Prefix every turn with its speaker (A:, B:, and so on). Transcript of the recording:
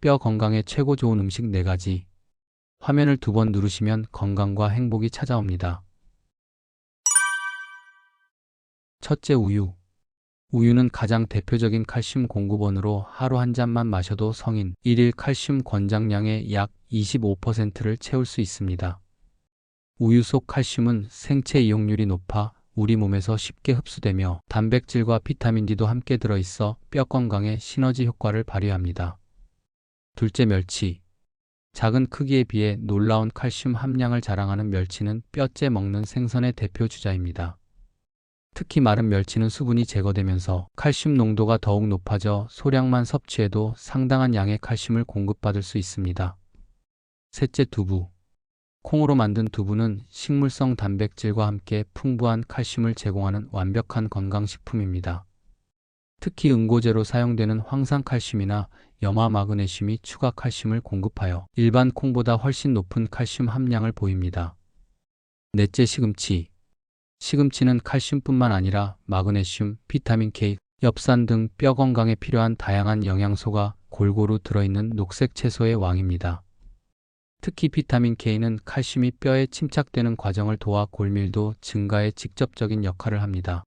A: 뼈 건강에 최고 좋은 음식 4가지. 화면을 두 번 누르시면 건강과 행복이 찾아옵니다. 첫째 우유. 우유는 가장 대표적인 칼슘 공급원으로 하루 한 잔만 마셔도 성인 1일 칼슘 권장량의 약 25%를 채울 수 있습니다. 우유 속 칼슘은 생체 이용률이 높아 우리 몸에서 쉽게 흡수되며 단백질과 비타민 D도 함께 들어있어 뼈 건강에 시너지 효과를 발휘합니다. 둘째 멸치. 작은 크기에 비해 놀라운 칼슘 함량을 자랑하는 멸치는 뼈째 먹는 생선의 대표 주자입니다. 특히 마른 멸치는 수분이 제거되면서 칼슘 농도가 더욱 높아져 소량만 섭취해도 상당한 양의 칼슘을 공급받을 수 있습니다. 셋째 두부. 콩으로 만든 두부는 식물성 단백질과 함께 풍부한 칼슘을 제공하는 완벽한 건강식품입니다. 특히 응고제로 사용되는 황산칼슘이나 염화 마그네슘이 추가 칼슘을 공급하여 일반 콩보다 훨씬 높은 칼슘 함량을 보입니다. 넷째 시금치. 시금치는 칼슘뿐만 아니라 마그네슘, 비타민 K, 엽산 등 뼈 건강에 필요한 다양한 영양소가 골고루 들어있는 녹색 채소의 왕입니다. 특히 비타민 K는 칼슘이 뼈에 침착되는 과정을 도와 골밀도 증가에 직접적인 역할을 합니다.